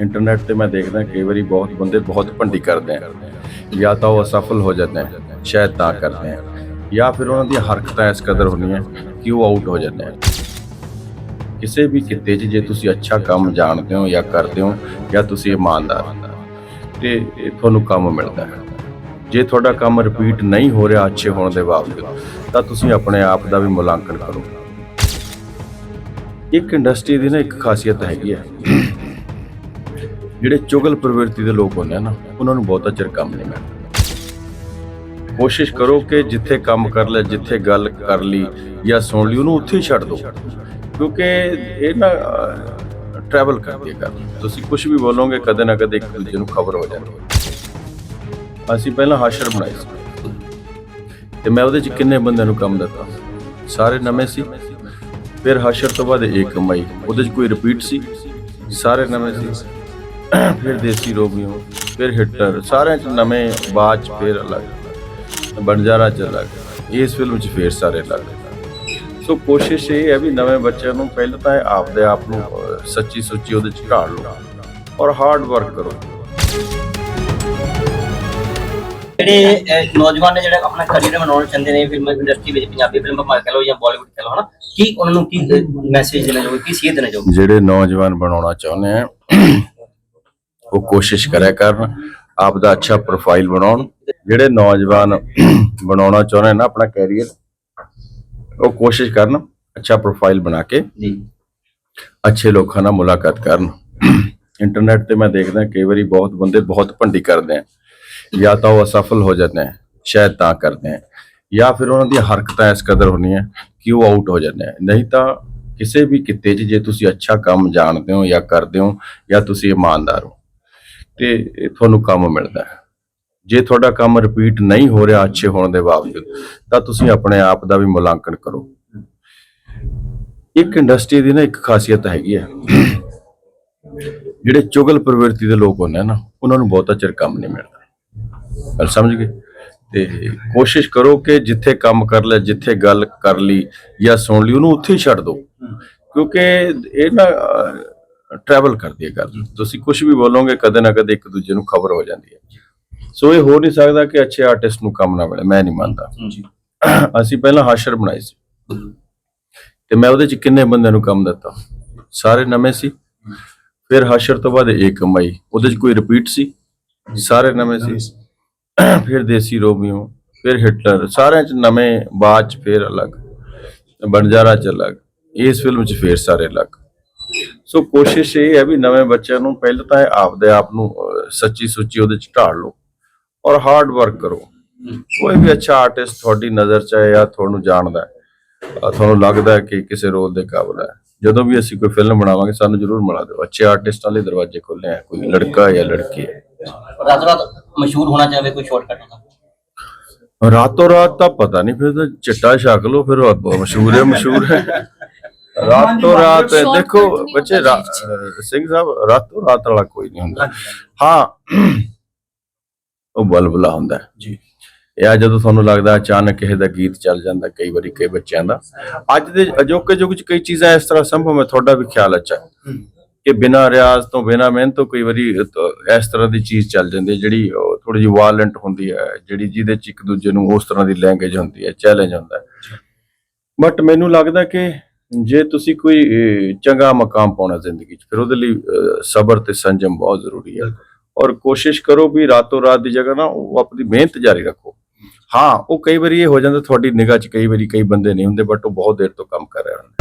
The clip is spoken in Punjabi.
ਇੰਟਰਨੈਟ ਤੇ ਮੈਂ ਦੇਖਦਾ ਕਈ ਵਾਰੀ ਬਹੁਤ ਬੰਦੇ ਬਹੁਤ ਭੰਡੀ ਕਰਦੇ ਆ। ਜਾਂ ਤਾਂ ਉਹ ਅਸਫਲ ਹੋ ਜਾਂਦੇ ਆ, ਸ਼ਾਇਦ ਤਾਂ ਕਰਦੇ ਆ। ਜਾਂ ਫਿਰ ਉਹਨਾਂ ਦੀਆਂ ਹਰਕਤਾਂ ਇਸ ਕਦਰ ਹੁੰਦੀਆਂ ਕਿ ਉਹ ਆਊਟ ਹੋ ਜਾਂਦੇ ਆ। ਕਿਸੇ ਵੀ ਕਿੱਤੇ 'ਚ ਜੇ ਤੁਸੀਂ ਅੱਛਾ ਕੰਮ ਜਾਣਦੇ ਹੋ ਜਾਂ ਕਰਦੇ ਹੋ, ਜਾਂ ਤੁਸੀਂ ਇਮਾਨਦਾਰ ਹੋ, ਤੇ ਇਹ ਤੁਹਾਨੂੰ ਕੰਮ ਮਿਲਦਾ ਹੈ। ਜੇ ਤੁਹਾਡਾ ਕੰਮ ਰਿਪੀਟ ਨਹੀਂ ਹੋ ਰਿਹਾ ਅੱਛੇ ਹੋਣ ਦੇ ਬਾਵਜੂਦ, ਤਾਂ ਤੁਸੀਂ ਆਪਣੇ ਆਪ ਦਾ ਵੀ ਮੁਲਾਂਕਣ ਕਰੋ। ਇੱਕ ਇੰਡਸਟਰੀ ਦੀ ਨਾ ਇੱਕ ਖਾਸੀਅਤ ਹੈਗੀ ਹੈ ਜਿਹੜੇ ਚੁਗਲ ਪ੍ਰਵਿਰਤੀ ਦੇ ਲੋਕ ਹੁੰਦੇ ਆ ਨਾ, ਉਹਨਾਂ ਨੂੰ ਬਹੁਤਾ ਚਿਰ ਕੰਮ ਨਹੀਂ ਮਿਲਦਾ। ਕੋਸ਼ਿਸ਼ ਕਰੋ ਕਿ ਜਿੱਥੇ ਕੰਮ ਕਰ ਲਿਆ ਜਿੱਥੇ ਗੱਲ ਕਰ ਲਈ ਜਾਂ ਸੁਣ ਲਈ, ਉਹਨੂੰ ਉੱਥੇ ਹੀ ਛੱਡ ਦਿਓ। ਕਿਉਂਕਿ ਇਹ ਨਾ ਟਰੈਵਲ ਕਰਦੀ ਹੈ ਗੱਲ। ਤੁਸੀਂ ਕੁਝ ਵੀ ਬੋਲੋਗੇ, ਕਦੇ ਨਾ ਕਦੇ ਇੱਕ ਦੂਜੇ ਨੂੰ ਖਬਰ ਹੋ ਜਾਂਦੀ ਹੈ। ਅਸੀਂ ਪਹਿਲਾਂ ਹਾਸ਼ਰ ਬਣਾਈ ਸੀ। ਤੇ ਮੈਂ ਉਹਦੇ ਚ ਕਿੰਨੇ ਬੰਦਿਆਂ ਨੂੰ ਕੰਮ ਦਿੱਤਾ? ਸਾਰੇ ਨਵੇਂ ਸੀ। ਫਿਰ ਹਾਸ਼ਰ ਤੋਂ ਬਾਅਦ ਇੱਕ ਕਮਾਈ। ਉਹਦੇ ਚ ਕੋਈ ਰਿਪੀਟ ਸੀ? ਸਾਰੇ ਨਵੇਂ ਸੀ। ਫਿਰ ਦੇਸੀ ਰੋਮੀਓ ਫਿਰ ਹਿੱਟਰ ਸਾਰਿਆਂ ਚ ਨਵੇਂ ਬਾਅਦ ਚ ਫਿਰ ਅਲੱਗ ਬਣਜਾਰਾ ਚ ਅਲੱਗ ਇਸ ਫਿਲਮ ਚ ਫਿਰ ਸਾਰੇ ਅਲੱਗ ਸੋ ਕੋਸ਼ਿਸ਼ ਇਹ ਹੈ ਵੀ ਨਵੇਂ ਬੱਚਿਆਂ ਨੂੰ ਪਹਿਲਾਂ ਤਾਂ ਆਪਦੇ ਆਪ ਨੂੰ ਸੱਚੀ ਸੁੱਚੀ ਉਹਦੇ ਚ ਢਾਲ ਲਓ ਔਰ ਹਾਰਡ ਵਰਕ ਕਰੋ। ਜਿਹੜੇ ਨੌਜਵਾਨ ਨੇ ਜਿਹੜੇ ਆਪਣਾ ਕਰੀਅਰ ਬਣਾਉਣਾ ਚਾਹੁੰਦੇ ਨੇ ਫਿਲਮ ਇੰਡਸਟਰੀ ਵਿੱਚ ਪੰਜਾਬੀ ਫਿਲਮ ਭਾਵੇਂ ਕਹ ਲਓ ਜਾਂ ਬਾਲੀਵੁੱਡ ਕਹ ਲਓ ਹਨਾ? ਕੀ ਉਹਨਾਂ ਨੂੰ ਕੀ ਮੈਸੇਜ ਦੇਣਾ ਚਾਹੋਗੇ? ਕੀ ਸੇਧ ਦੇਣਾ ਚਾਹੋਗੇ? ਜਿਹੜੇ ਨੌਜਵਾਨ ਬਣਾਉਣਾ ਚਾਹੁੰਦੇ ਆ ਉਹ ਕੋਸ਼ਿਸ਼ ਕਰਿਆ ਕਰਨ ਆਪ ਦਾ ਅੱਛਾ ਪ੍ਰੋਫਾਈਲ ਬਣਾਉਣ। ਜਿਹੜੇ ਨੌਜਵਾਨ ਬਣਾਉਣਾ ਚਾਹੁੰਦੇ ਨਾ ਆਪਣਾ ਕੈਰੀਅਰ ਉਹ ਕੋਸ਼ਿਸ਼ ਕਰਨ ਅੱਛਾ ਪ੍ਰੋਫਾਈਲ ਬਣਾ ਕੇ ਜੀ। ਅੱਛੇ ਲੋਕਾਂ ਨਾਲ ਮੁਲਾਕਾਤ ਕਰਨ। ਇੰਟਰਨੈਟ ਤੇ ਮੈਂ ਦੇਖਦਾ ਕਈ ਵਾਰੀ ਬਹੁਤ ਬੰਦੇ ਬਹੁਤ ਭੰਡੀ ਕਰਦੇ ਆ। ਜਾਂ ਤਾਂ ਉਹ ਅਸਫਲ ਹੋ ਜਾਂਦੇ ਆ ਸ਼ਾਇਦ ਤਾਂ ਕਰਦੇ ਆ। ਜਾਂ ਫਿਰ ਉਹਨਾਂ ਦੀਆਂ ਹਰਕਤਾਂ ਇਸ ਕਦਰ ਹੁੰਦੀਆਂ ਕਿ ਉਹ ਆਊਟ ਹੋ ਜਾਂਦੇ ਆ। ਨਹੀਂ ਤਾਂ ਕਿਸੇ ਵੀ ਕਿੱਤੇ 'ਚ ਜੇ ਤੁਸੀਂ ਅੱਛਾ ਕੰਮ ਜਾਣਦੇ ਹੋ ਜਾਂ ਕਰਦੇ ਹੋ ਜਾਂ ਤੁਸੀਂ ਇਮਾਨਦਾਰ ਹੋ। ਤੇ ਤੁਹਾਨੂੰ ਕੰਮ ਮਿਲਦਾ ਹੈ। ਜੇ ਤੁਹਾਡਾ ਕੰਮ ਰਿਪੀਟ ਨਹੀਂ ਹੋ ਰਿਹਾ ਅੱਛੇ ਹੋਣ ਦੇ ਬਾਵਜੂਦ, ਤਾਂ ਤੁਸੀਂ ਆਪਣੇ ਆਪ ਦਾ ਵੀ ਮੁਲਾਂਕਣ ਕਰੋ। ਇੱਕ ਇੰਡਸਟਰੀ ਦੀ ਨਾ ਇੱਕ ਖਾਸੀਅਤ ਹੈਗੀ ਹੈ। ਜਿਹੜੇ ਚੁਗਲ ਪ੍ਰਵਿਰਤੀ ਦੇ ਲੋਕ ਹੁੰਦੇ ਆ ਨਾ, ਉਹਨਾਂ ਨੂੰ ਬਹੁਤਾ ਚਿਰ ਕੰਮ ਨਹੀਂ ਮਿਲਦਾ। ਗੱਲ ਸਮਝ ਗਏ? ਤੇ ਕੋਸ਼ਿਸ਼ ਕਰੋ ਕਿ ਜਿੱਥੇ ਕੰਮ ਕਰ ਲਿਆ ਜਿੱਥੇ ਗੱਲ ਕਰ ਲਈ ਜਾਂ ਸੁਣ ਲਈ, ਉਹਨੂੰ ਉੱਥੇ ਹੀ ਛੱਡ ਦਿਓ। ਕਿਉਂਕਿ ਇਹ ਨਾ ਟਰੈਵਲ ਕਰਦੀ ਹੈ ਗੱਲ ਤੁਸੀਂ ਕੁਝ ਵੀ ਬੋਲੋਗੇ ਕਦੇ ਨਾ ਕਦੇ ਇੱਕ ਦੂਜੇ ਨੂੰ ਖਬਰ ਹੋ ਜਾਂਦੀ ਹੈ। ਸੋ ਇਹ ਹੋ ਨਹੀਂ ਸਕਦਾ ਕਿ ਅੱਛੇ ਆਰਟਿਸਟ ਨੂੰ ਕੰਮ ਨਾ ਮਿਲੇ ਮੈਂ ਨਹੀਂ ਮੰਨਦਾ। ਅਸੀਂ ਪਹਿਲਾਂ ਹਾਸ਼ਰ ਬਣਾਈ ਸੀ। ਤੇ ਮੈਂ ਉਹਦੇ ਚ ਕਿੰਨੇ ਬੰਦਿਆਂ ਨੂੰ ਕੰਮ ਦਿੱਤਾ? ਸਾਰੇ ਨਵੇਂ ਸੀ। ਫਿਰ ਹਾਸ਼ਰ ਤੋਂ ਬਾਅਦ ਇੱਕ ਮਈ ਉਹਦੇ ਚ ਕੋਈ ਰਿਪੀਟ ਸੀ? ਸਾਰੇ ਨਵੇਂ ਸੀ। ਫਿਰ ਦੇਸੀ ਰੋਮੀਓ ਫਿਰ ਹਿਟਲਰ ਸਾਰਿਆਂ ਚ ਨਵੇਂ ਬਾਅਦ ਚ ਫਿਰ ਅਲੱਗ। ਬਣਜਾਰਾ ਚ ਅਲੱਗ। ਇਸ ਫਿਲਮ ਚ ਫਿਰ ਸਾਰੇ ਅਲੱਗ। ਸੋ ਕੋਸ਼ਿਸ਼ ਇਹ ਹੈ ਵੀ ਨਵੇਂ ਬੱਚਿਆਂ ਨੂੰ ਪਹਿਲਾਂ ਤਾਂ ਆਪਦੇ ਆਪ ਨੂੰ ਸੱਚੀ ਸੁੱਚੀ ਉਹਦੇ ਚ ਢਾਲ ਲਓ ਔਰ ਹਾਰਡ ਵਰਕ ਕਰੋ। ਕੋਈ ਵੀ ਅੱਛਾ ਆਰਟਿਸਟ ਤੁਹਾਡੀ ਨਜ਼ਰ ਚ ਹੈ ਜਾਂ ਤੁਹਾਨੂੰ ਜਾਣਦਾ ਹੈ ਤੁਹਾਨੂੰ ਲੱਗਦਾ ਹੈ ਕਿ ਕਿਸੇ ਰੋਲ ਦੇ ਕਾਬਿਲ ਹੈ ਜਦੋਂ ਵੀ ਅਸੀਂ ਕੋਈ ਫਿਲਮ ਬਣਾਵਾਂਗੇ ਸਾਨੂੰ ਜ਼ਰੂਰ ਮਿਲਾ ਦਿਓ। ਅੱਛੇ ਆਰਟਿਸਟਾਂ ਲਈ ਦਰਵਾਜ਼ੇ ਖੁੱਲੇ ਆ ਕੋਈ ਲੜਕਾ ਜਾਂ ਲੜਕੀ ਹੈ। ਰਾਤ ਰਾਤ ਮਸ਼ਹੂਰ ਹੋਣਾ ਚਾਹਵੇ ਕੋਈ ਸ਼ਾਰਟਕਟ ਹੁੰਦਾ। ਰਾਤੋਂ ਰਾਤ ਤਾਂ ਪਤਾ ਨਹੀਂ ਫਿਰ ਚਿੱਟਾ ਛਕ ਲਓ ਫਿਰ ਮਸ਼ਹੂਰ ਹੈ ਮਸ਼ਹੂਰ ਹੈ। ਰਾਤੋਂ ਰਾਤ ਦੇਖੋ ਬੱਚੇ ਸਿੰਘ ਸਾਹਿਬ ਰਾਤੋਂ ਰਾਤ ਵਾਲਾ ਕੋਈ ਨਹੀਂ ਹੁੰਦਾ। ਹਾਂ। ਉਹ ਬਲਬਲਾ ਹੁੰਦਾ। ਜੀ। ਇਹ ਜਦੋਂ ਤੁਹਾਨੂੰ ਲੱਗਦਾ ਅਚਾਨਕ ਕਿਸੇ ਦਾ ਗੀਤ ਚੱਲ ਜਾਂਦਾ ਕਈ ਵਾਰੀ ਕਈ ਬੱਚਿਆਂ ਦਾ। ਅੱਜ ਦੇ ਅਜੋਕੇ ਯੁੱਗ 'ਚ ਕਈ ਚੀਜ਼ਾਂ ਇਸ ਤਰ੍ਹਾਂ ਸੰਭਵ ਹੈ ਤੁਹਾਡਾ ਵੀ ਖਿਆਲ ਅੱਛਾ। ਕਿ ਬਿਨਾਂ ਰਿਆਜ਼ ਤੋਂ ਬਿਨਾਂ ਮਿਹਨਤ ਤੋਂ ਕਈ ਵਾਰੀ ਤ- ਇਸ ਤਰ੍ਹਾਂ ਦੀ ਚੀਜ਼ ਚੱਲ ਜਾਂਦੀ ਹੈ ਜਿਹੜੀ ਥੋੜੀ ਜਿਹੀ ਵਾਇਲੈਂਟ ਹੁੰਦੀ ਹੈ ਜਿਹੜੀ ਜਿਹਦੇ 'ਚ ਇੱਕ ਦੂਜੇ ਨੂੰ ਉਸ ਤਰ੍ਹਾਂ ਦੀ ਲੈਂਗੁਏਜ ਹੁੰਦੀ ਹੈ ਚੈਲੰਜ ਹੁੰਦਾ ਬਟ ਮੈਨੂੰ ਲੱਗਦਾ ਕਿ ਜੇ ਤੁਸੀਂ ਕੋਈ ਚੰਗਾ ਮਕਾਮ ਪਾਉਣਾ ਜ਼ਿੰਦਗੀ 'ਚ ਫਿਰ ਉਹਦੇ ਲਈ ਸਬਰ ਤੇ ਸੰਜਮ ਬਹੁਤ ਜ਼ਰੂਰੀ ਹੈ ਔਰ ਕੋਸ਼ਿਸ਼ ਕਰੋ ਵੀ ਰਾਤੋਂ ਰਾਤ ਦੀ ਜਗ੍ਹਾ ਨਾ ਉਹ ਆਪਣੀ ਮਿਹਨਤ ਜਾਰੀ ਰੱਖੋ। ਹਾਂ ਉਹ ਕਈ ਵਾਰੀ ਇਹ ਹੋ ਜਾਂਦਾ ਤੁਹਾਡੀ ਨਿਗਾਹ 'ਚ ਕਈ ਵਾਰੀ ਕਈ ਬੰਦੇ ਨਹੀਂ ਹੁੰਦੇ ਬਟ ਉਹ ਬਹੁਤ ਦੇਰ ਤੋਂ ਕੰਮ ਕਰ ਰਹੇ ਹੁੰਦੇ।